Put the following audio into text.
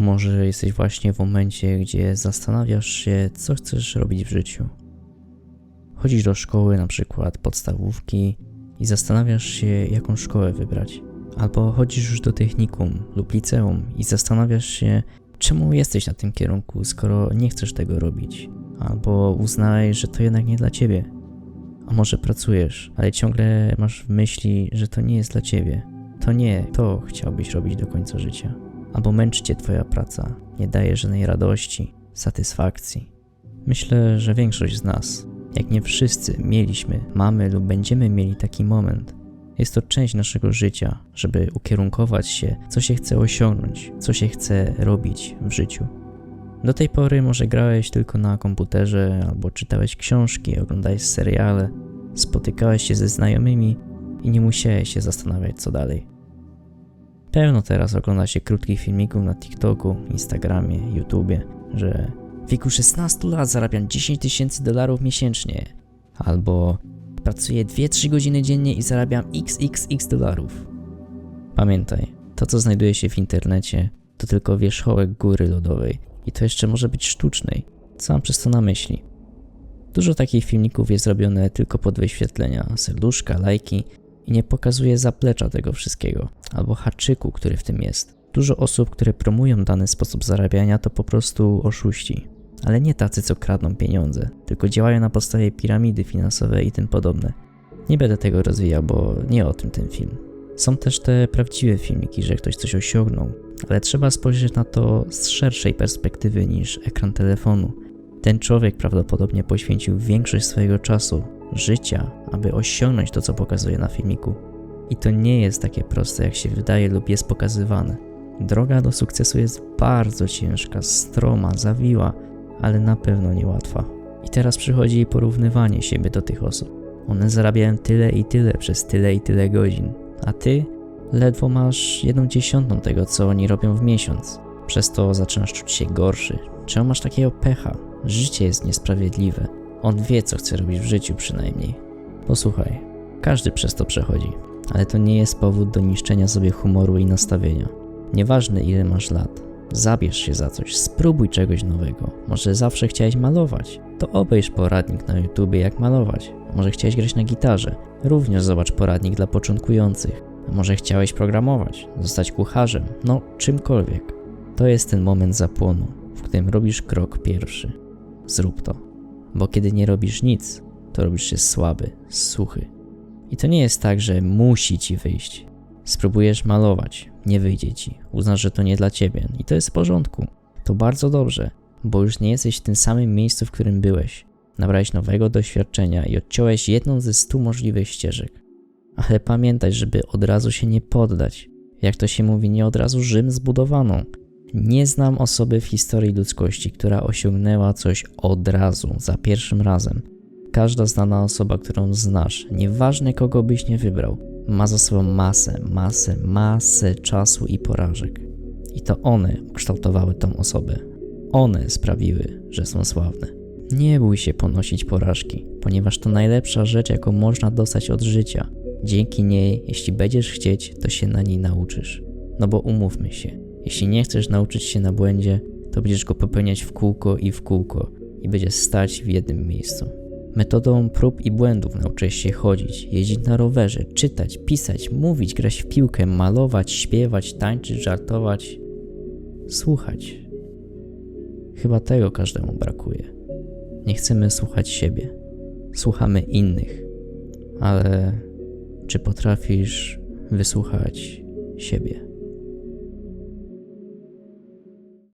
Może jesteś właśnie w momencie, gdzie zastanawiasz się, co chcesz robić w życiu. Chodzisz do szkoły, na przykład podstawówki, i zastanawiasz się, jaką szkołę wybrać. Albo chodzisz już do technikum lub liceum i zastanawiasz się, czemu jesteś na tym kierunku, skoro nie chcesz tego robić. Albo uznałeś, że to jednak nie dla ciebie. A może pracujesz, ale ciągle masz w myśli, że to nie jest dla ciebie. To nie to chciałbyś robić do końca życia. Albo męczy cię twoja praca, nie daje żadnej radości, satysfakcji. Myślę, że większość z nas, jak nie wszyscy, mieliśmy, mamy lub będziemy mieli taki moment. Jest to część naszego życia, żeby ukierunkować się, co się chce osiągnąć, co się chce robić w życiu. Do tej pory może grałeś tylko na komputerze, albo czytałeś książki, oglądałeś seriale, spotykałeś się ze znajomymi i nie musiałeś się zastanawiać, co dalej. Pełno teraz ogląda się krótkich filmików na TikToku, Instagramie, YouTubie, że w wieku 16 lat zarabiam 10 tysięcy dolarów miesięcznie, albo pracuję 2-3 godziny dziennie i zarabiam xxx dolarów. Pamiętaj, to co znajduje się w internecie to tylko wierzchołek góry lodowej i to jeszcze może być sztucznej. Co mam przez to na myśli? Dużo takich filmików jest zrobione tylko pod wyświetlenia, serduszka, lajki i nie pokazuje zaplecza tego wszystkiego, albo haczyku, który w tym jest. Dużo osób, które promują dany sposób zarabiania, to po prostu oszuści. Ale nie tacy, co kradną pieniądze, tylko działają na podstawie piramidy finansowej i tym podobne. Nie będę tego rozwijał, bo nie o tym ten film. Są też te prawdziwe filmiki, że ktoś coś osiągnął, ale trzeba spojrzeć na to z szerszej perspektywy niż ekran telefonu. Ten człowiek prawdopodobnie poświęcił większość swojego czasu, życia, aby osiągnąć to, co pokazuje na filmiku. I to nie jest takie proste, jak się wydaje lub jest pokazywane. Droga do sukcesu jest bardzo ciężka, stroma, zawiła, ale na pewno niełatwa. I teraz przychodzi porównywanie siebie do tych osób. One zarabiają tyle i tyle przez tyle i tyle godzin, a ty ledwo masz jedną dziesiątą tego, co oni robią w miesiąc. Przez to zaczynasz czuć się gorszy. Czemu masz takiego pecha? Życie jest niesprawiedliwe. On wie, co chce robić w życiu przynajmniej. Posłuchaj, każdy przez to przechodzi, ale to nie jest powód do niszczenia sobie humoru i nastawienia. Nieważne ile masz lat, zabierz się za coś, spróbuj czegoś nowego. Może zawsze chciałeś malować, to obejrz poradnik na YouTubie jak malować. Może chciałeś grać na gitarze, również zobacz poradnik dla początkujących. Może chciałeś programować, zostać kucharzem, no czymkolwiek. To jest ten moment zapłonu, w którym robisz krok pierwszy. Zrób to. Bo kiedy nie robisz nic, to robisz się słaby, suchy. I to nie jest tak, że musi ci wyjść. Spróbujesz malować, nie wyjdzie ci, uznasz, że to nie dla ciebie i to jest w porządku. To bardzo dobrze, bo już nie jesteś w tym samym miejscu, w którym byłeś. Nabrałeś nowego doświadczenia i odciąłeś jedną ze stu możliwych ścieżek. Ale pamiętaj, żeby od razu się nie poddać. Jak to się mówi, nie od razu Rzym zbudowano. Nie znam osoby w historii ludzkości, która osiągnęła coś od razu, za pierwszym razem. Każda znana osoba, którą znasz, nieważne kogo byś nie wybrał, ma za sobą masę, masę, masę czasu i porażek. I to one ukształtowały tą osobę. One sprawiły, że są sławne. Nie bój się ponosić porażki, ponieważ to najlepsza rzecz, jaką można dostać od życia. Dzięki niej, jeśli będziesz chcieć, to się na niej nauczysz. No bo umówmy się, jeśli nie chcesz nauczyć się na błędzie, to będziesz go popełniać w kółko i w kółko i będziesz stać w jednym miejscu. Metodą prób i błędów nauczyłeś się chodzić, jeździć na rowerze, czytać, pisać, mówić, grać w piłkę, malować, śpiewać, tańczyć, żartować, słuchać. Chyba tego każdemu brakuje. Nie chcemy słuchać siebie, słuchamy innych, ale czy potrafisz wysłuchać siebie?